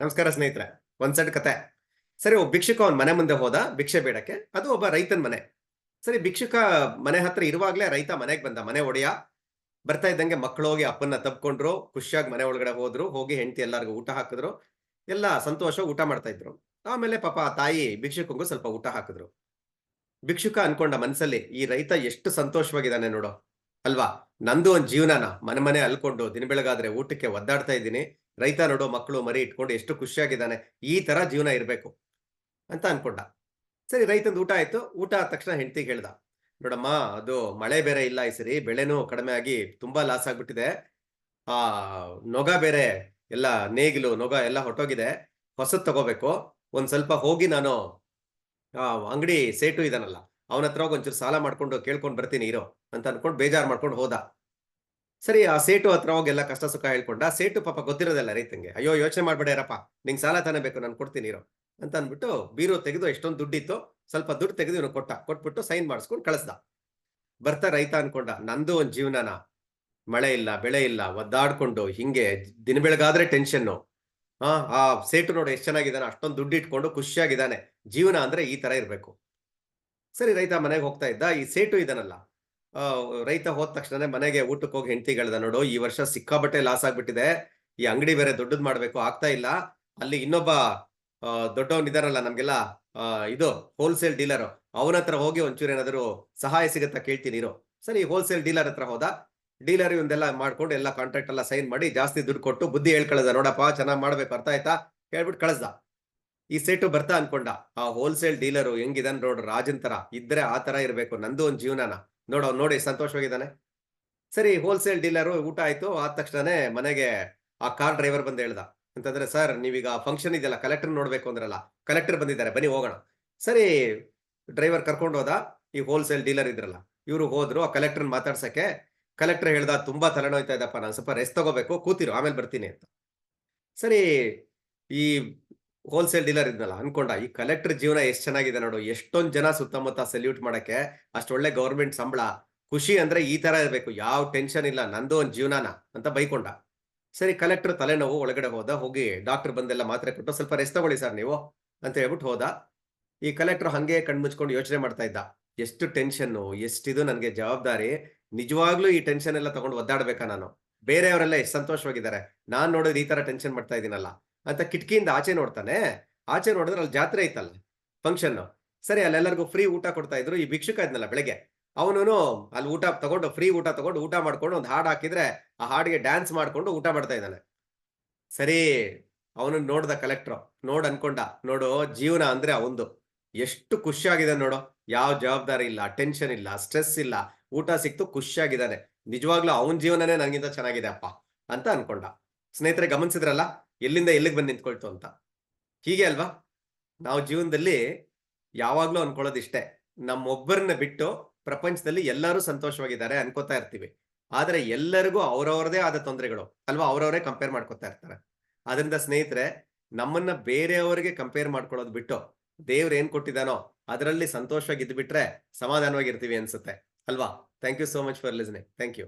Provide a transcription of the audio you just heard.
ನಮಸ್ಕಾರ ಸ್ನೇಹಿತರೆ, ಒಂದ್ ಸೆಟ್ ಕತೆ. ಸರಿ, ಒಬ್ಬ ಭಿಕ್ಷುಕ ಅವನ್ ಮನೆ ಮುಂದೆ ಹೋದ, ಭಿಕ್ಷೆ ಬೇಡಕ್ಕೆ, ಅದು ಒಬ್ಬ ರೈತನ ಮನೆ. ಸರಿ, ಭಿಕ್ಷುಕ ಮನೆ ಹತ್ರ ಇರುವಾಗ್ಲೇ ರೈತ ಮನೆಗೆ ಬಂದ, ಮನೆ ಒಡೆಯ. ಬರ್ತಾ ಇದ್ದಂಗೆ ಮಕ್ಕಳು ಹೋಗಿ ಅಪ್ಪನ್ನ ತಪ್ಕೊಂಡ್ರು ಖುಷಿಯಾಗಿ ಮನೆ ಒಳಗಡೆ ಹೋದ್ರು, ಹೋಗಿ ಹೆಂಡತಿ ಎಲ್ಲರಿಗೂ ಊಟ ಹಾಕಿದ್ರು. ಎಲ್ಲ ಸಂತೋಷ ಊಟ ಮಾಡ್ತಾ ಇದ್ರು. ಆಮೇಲೆ ಪಾಪ ತಾಯಿ ಭಿಕ್ಷುಕಂಗೂ ಸ್ವಲ್ಪ ಊಟ ಹಾಕಿದ್ರು. ಭಿಕ್ಷುಕ ಅನ್ಕೊಂಡ ಮನ್ಸಲ್ಲಿ, ಈ ರೈತ ಎಷ್ಟು ಸಂತೋಷವಾಗಿದ್ದಾನೆ ನೋಡು. ಅಲ್ವಾ? ನಂದು ಒಂದು ಜೀವನನ ಮನೆ ಮನೆ ಅಲ್ಕೊಂಡು ದಿನ ಬೆಳಗಾದ್ರೆ ಊಟಕ್ಕೆ ಒದ್ದಾಡ್ತಾ ಇದ್ದೀನಿ. ರೈತ ನೋಡೋ, ಮಕ್ಕಳು ಮರಿ ಇಟ್ಕೊಂಡು ಎಷ್ಟು ಖುಷಿಯಾಗಿದ್ದಾನೆ. ಈ ತರ ಜೀವನ ಇರಬೇಕು ಅಂತ ಅನ್ಕೊಂಡ. ಸರಿ, ರೈತಂದು ಊಟ ಆಯ್ತು. ಊಟ ಆದ ತಕ್ಷಣ ಹೆಂಡತಿ ಹೇಳ್ದ. ನೋಡಮ್ಮ, ಅದು ಮಳೆ ಬೇರೆ ಇಲ್ಲ ಈ ಸರಿ. ಬೆಳೆನೂ ಕಡಿಮೆ ಆಗಿ ತುಂಬಾ ಲಾಸ್ ಆಗ್ಬಿಟ್ಟಿದೆ. ಆ, ನೊಗ ಬೇರೆ, ಎಲ್ಲ ನೇಗಿಲು, ನೊಗ ಎಲ್ಲ ಹೊಟ್ಟೋಗಿದೆ ಹೊಸದ್ ತಗೋಬೇಕು. ಒಂದ್ ಸ್ವಲ್ಪ ಹೋಗಿ ನಾನು ಅಂಗಡಿ ಸೇಟು ಇದಾನಲ್ಲ ಅವನ ಹತ್ರ ಒಂಚೂರು ಸಾಲ ಮಾಡ್ಕೊಂಡು ಕೇಳ್ಕೊಂಡ್ ಬರ್ತೀನಿ, ಇರೋ ಅಂತ ಅನ್ಕೊಂಡು ಬೇಜಾರು ಮಾಡ್ಕೊಂಡು ಹೋದ. ಸರಿ, ಆ ಸೇಟು ಹತ್ರ ಹೋಗಿ ಎಲ್ಲ ಕಷ್ಟ ಸುಖ ಹೇಳ್ಕೊಂಡ, ಸೇಟು ಪಾಪ ಗೊತ್ತಿರೋದಲ್ಲ ರೈತಂಗೆ. ಅಯ್ಯೋ, ಯೋಚನೆ ಮಾಡ್ಬೇಡ್ಯಾರಪ್ಪ ನಿಂಗೆ ಸಾಲ ತಾನೇ ಬೇಕು, ನಾನು ಕೊಡ್ತೀನಿ, ಇರೋ ಅಂತ ಅಂದ್ಬಿಟ್ಟು ಬೀರು ತೆಗೆದು ಎಷ್ಟೊಂದು ದುಡ್ಡಿತ್ತು, ಸ್ವಲ್ಪ ದುಡ್ಡು ತೆಗೆದು ಇವನು ಕೊಟ್ಟ. ಕೊಟ್ಬಿಟ್ಟು ಸೈನ್ ಮಾಡಿಸ್ಕೊಂಡು ಕಳಿಸ್ದ. ಬರ್ತಾ ರೈತ ಅನ್ಕೊಂಡ, ನಂದು ಒಂದು ಜೀವನನ, ಮಳೆ ಇಲ್ಲ, ಬೆಳೆ ಇಲ್ಲ, ಒದ್ದಾಡ್ಕೊಂಡು, ಹಿಂಗೆ ದಿನ ಬೆಳಗಾದ್ರೆ ಟೆನ್ಷನ್ನು. ಆ ಸೇಟು ನೋಡು ಎಷ್ಟು ಚೆನ್ನಾಗಿದ್ದಾನೆ, ಅಷ್ಟೊಂದು ದುಡ್ಡು ಇಟ್ಕೊಂಡು ಖುಷಿಯಾಗಿದ್ದಾನೆ. ಜೀವನ ಅಂದ್ರೆ ಈ ತರ ಇರ್ಬೇಕು. ಸರಿ, ರೈತ ಮನೆಗೆ ಹೋಗ್ತಾ ಇದ್ದ, ಈ ಸೇಟು ಇದನ್ನಲ್ಲ ರೈತ ಹೋದ ತಕ್ಷಣ ಮನೆಗೆ ಊಟಕ್ಕೆ ಹೋಗಿ ಹೆಂಡತಿಗಳ್ದ ನೋಡು, ಈ ವರ್ಷ ಸಿಕ್ಕಾಬಟ್ಟೆ ಲಾಸ್ ಆಗ್ಬಿಟ್ಟಿದೆ. ಈ ಅಂಗಡಿ ಬೇರೆ ದೊಡ್ಡದ್ ಮಾಡ್ಬೇಕು, ಆಗ್ತಾ ಇಲ್ಲ. ಅಲ್ಲಿ ಇನ್ನೊಬ್ಬ ದೊಡ್ಡವನಿದಾರಲ್ಲ ನಮ್ಗೆಲ್ಲ ಇದು ಹೋಲ್ಸೇಲ್ ಡೀಲರ್ ಅವನ ಹತ್ರ ಹೋಗಿ ಒಂಚೂರು ಏನಾದ್ರು ಸಹಾಯ ಸಿಗುತ್ತಾ ಕೇಳ್ತೀನಿ ಇರೋ ಸರಿ ಹೋಲ್ಸೇಲ್ ಡೀಲರ್ ಹತ್ರ ಹೋದ. ಡೀಲರ್ ಇವನ್ನೆಲ್ಲ ಮಾಡ್ಕೊಂಡು ಎಲ್ಲ ಕಾಂಟ್ರಾಕ್ಟ್ ಎಲ್ಲ ಸೈನ್ ಮಾಡಿ ಜಾಸ್ತಿ ದುಡ್ಡು ಕೊಟ್ಟು ಬುದ್ಧಿ ಹೇಳ್ಕೊಳ್ಳದ ನೋಡಪ್ಪ, ಚೆನ್ನಾಗಿ ಮಾಡ್ಬೇಕು, ಅರ್ಥ ಆಯ್ತಾ? ಹೇಳ್ಬಿಟ್ಟು ಕಳಿಸ್ದ. ಈ ಸೇಟು ಬರ್ತಾ ಅನ್ಕೊಂಡ. ಆ ಹೋಲ್ಸೇಲ್ ಡೀಲರು ಹೆಂಗಿದಾನೆ ನೋಡು ರಾಜನ್ ತರ. ಇದ್ರೆ ಆ ತರ ಇರ್ಬೇಕು. ನಂದು ಒಂದ್ ಜೀವನನ. ನೋಡು ನೋಡಿ ಸಂತೋಷವಾಗಿದ್ದಾನೆ. ಸರಿ ಹೋಲ್ಸೇಲ್ ಡೀಲರು ಊಟ ಆಯ್ತು. ಆದ ತಕ್ಷಣನೇ ಮನೆಗೆ ಆ ಕಾರ್ ಡ್ರೈವರ್ ಬಂದು ಹೇಳ್ದ. ಅಂತಂದ್ರೆ, ಸರ್, ನೀವೀಗ ಫಂಕ್ಷನ್ ಇದೆಯಲ್ಲ ಕಲೆಕ್ಟರ್ ನೋಡ್ಬೇಕು ಅಂದ್ರಲ್ಲ. ಕಲೆಕ್ಟರ್ ಬಂದಿದ್ದಾರೆ. ಬನ್ನಿ, ಹೋಗೋಣ. ಸರಿ ಡ್ರೈವರ್ ಕರ್ಕೊಂಡು ಹೋದ. ಈ ಹೋಲ್ಸೇಲ್ ಡೀಲರ್ ಇದ್ರಲ್ಲ. ಇವರು ಹೋದ್ರು. ಆ ಕಲೆಕ್ಟರ್ ಮಾತಾಡ್ಸಕ್ಕೆ ಕಲೆಕ್ಟರ್ ಹೇಳ್ದ, ತುಂಬಾ ತಲೆನೋಯ್ತಾ ಇದ್ದಪ್ಪ. ನಾನು ಸ್ವಲ್ಪ ರೆಸ್ಟ್ ತಗೋಬೇಕು. ಕೂತಿರು. ಆಮೇಲೆ ಬರ್ತೀನಿ ಅಂತ. ಸರಿ, ಈ ಹೋಲ್ಸೇಲ್ ಡೀಲರ್ ಇದ್ನಲ್ಲ, ಅನ್ಕೊಂಡ, ಈ ಕಲೆಕ್ಟರ್ ಜೀವನ ಎಷ್ಟು ಚೆನ್ನಾಗಿದೆ ನೋಡು, ಎಷ್ಟೊಂದ್ ಜನ ಸುತ್ತಮುತ್ತ ಸಲ್ಯೂಟ್ ಮಾಡಕ್ಕೆ ಅಷ್ಟೊಳ್ಳೆ ಗೌರ್ಮೆಂಟ್ ಸಂಬಳ, ಖುಷಿ ಅಂದ್ರೆ ಈ ತರ ಇರ್ಬೇಕು, ಯಾವ ಟೆನ್ಷನ್ ಇಲ್ಲ, ನಂದು ಒಂದ್ ಜೀವನಾನ ಅಂತ ಬೈಕೊಂಡ. ಸರಿ ಕಲೆಕ್ಟರ್ ತಲೆನೋವು ಒಳಗಡೆ ಹೋದ, ಹೋಗಿ ಡಾಕ್ಟರ್ ಬಂದೆಲ್ಲ ಮಾತ್ರೆ ಕೊಟ್ಟು ಸ್ವಲ್ಪ ರೆಸ್ಟ್ ತಗೊಳ್ಳಿ ಸರ್ ನೀವು ಅಂತ ಹೇಳ್ಬಿಟ್ಟು ಹೋದ. ಈ ಕಲೆಕ್ಟರ್ ಹಂಗೆ ಕಣ್ಮುಚ್ಕೊಂಡು ಯೋಚನೆ ಮಾಡ್ತಾ ಇದ್ದ. ಎಷ್ಟು ಟೆನ್ಷನ್ನು ಎಷ್ಟಿದು ನನಗೆ ಜವಾಬ್ದಾರಿ, ನಿಜವಾಗ್ಲೂ ಈ ಟೆನ್ಷನ್ ಎಲ್ಲ ತಗೊಂಡು ಒದ್ದಾಡ್ಬೇಕಾ ನಾನು? ಬೇರೆಯವರೆಲ್ಲ ಎಷ್ಟು ಸಂತೋಷವಾಗಿದ್ದಾರೆ? ನಾನ್ ನೋಡೋದು ಈ ತರ ಟೆನ್ಷನ್ ಮಾಡ್ತಾ ಇದೀನಲ್ಲ. ಅಂತ ಕಿಟಕಿಯಿಂದ ಆಚೆ ನೋಡ್ತಾನೆ. ಆಚೆ ನೋಡಿದ್ರೆ ಅಲ್ಲಿ ಜಾತ್ರೆ ಐತಲ್ಲ ಫಂಕ್ಷನ್ ಸರಿ, ಅಲ್ಲೆಲ್ಲರಿಗೂ ಫ್ರೀ ಊಟ ಕೊಡ್ತಾ ಇದ್ರು. ಈ ಭಿಕ್ಷುಕ ಇದ್ನಲ್ಲ ಬೆಳಗ್ಗೆ. ಅವನು ಅಲ್ಲಿ ಊಟ ತಗೊಂಡು ಫ್ರೀ ಊಟ ತಗೊಂಡು, ಊಟ ಮಾಡ್ಕೊಂಡು ಒಂದು ಹಾಡು ಹಾಕಿದ್ರೆ ಆ ಹಾಡಿಗೆ ಡ್ಯಾನ್ಸ್ ಮಾಡ್ಕೊಂಡು ಊಟ ಮಾಡ್ತಾ ಇದ್ದಾನೆ. ಸರಿ ಅವನು ನೋಡ್ದ ಕಲೆಕ್ಟರ್ ನೋಡ್ ಅನ್ಕೊಂಡ, ನೋಡು, ಜೀವನ ಅಂದ್ರೆ ಅವಂದು. ಎಷ್ಟು ಖುಷಿಯಾಗಿದೆ ನೋಡು. ಯಾವ ಜವಾಬ್ದಾರಿ ಇಲ್ಲ ಟೆನ್ಷನ್ ಇಲ್ಲ ಸ್ಟ್ರೆಸ್ ಇಲ್ಲ. ಊಟ ಸಿಕ್ತು ಖುಷಿಯಾಗಿದ್ದಾನೆ. ನಿಜವಾಗ್ಲೂ ಅವನ ಜೀವನನೇ ನನಗಿಂತ ಚೆನ್ನಾಗಿದೆ ಅಪ್ಪ ಅಂತ ಅನ್ಕೊಂಡ. ಸ್ನೇಹಿತರೆ, ಗಮನಿಸಿದ್ರಲ್ಲ? ಎಲ್ಲಿಂದ ಎಲ್ಲಿಗೆ ಬಂದು ನಿಂತ್ಕೊಳ್ತು ಅಂತ. ಹೀಗೆ ಅಲ್ವಾ? ನಾವು ಜೀವನದಲ್ಲಿ ಯಾವಾಗ್ಲೂ ಅನ್ಕೊಳ್ಳೋದು ಇಷ್ಟೇ ನಮ್ಮೊಬ್ಬರನ್ನ ಬಿಟ್ಟು ಪ್ರಪಂಚದಲ್ಲಿ ಎಲ್ಲರೂ ಸಂತೋಷವಾಗಿದ್ದಾರೆ ಅನ್ಕೋತಾ ಇರ್ತೀವಿ. ಆದ್ರೆ ಎಲ್ಲರಿಗೂ ಅವ್ರವ್ರದೇ ಆದ ತೊಂದರೆಗಳು, ಅಲ್ವಾ? ಅವ್ರವರೇ ಕಂಪೇರ್ ಮಾಡ್ಕೊತಾ ಇರ್ತಾರೆ. ಅದರಿಂದ ಸ್ನೇಹಿತರೆ, ನಮ್ಮನ್ನ ಬೇರೆಯವರಿಗೆ ಕಂಪೇರ್ ಮಾಡ್ಕೊಳ್ಳೋದು ಬಿಟ್ಟು ದೇವ್ರ ಏನ್ ಕೊಟ್ಟಿದಾನೋ ಅದರಲ್ಲಿ ಸಂತೋಷವಾಗಿ ಇದ್ಬಿಟ್ರೆ ಸಮಾಧಾನವಾಗಿರ್ತೀವಿ ಅನ್ಸುತ್ತೆ. ಅಲ್ವಾ? Thank you so much for listening thank you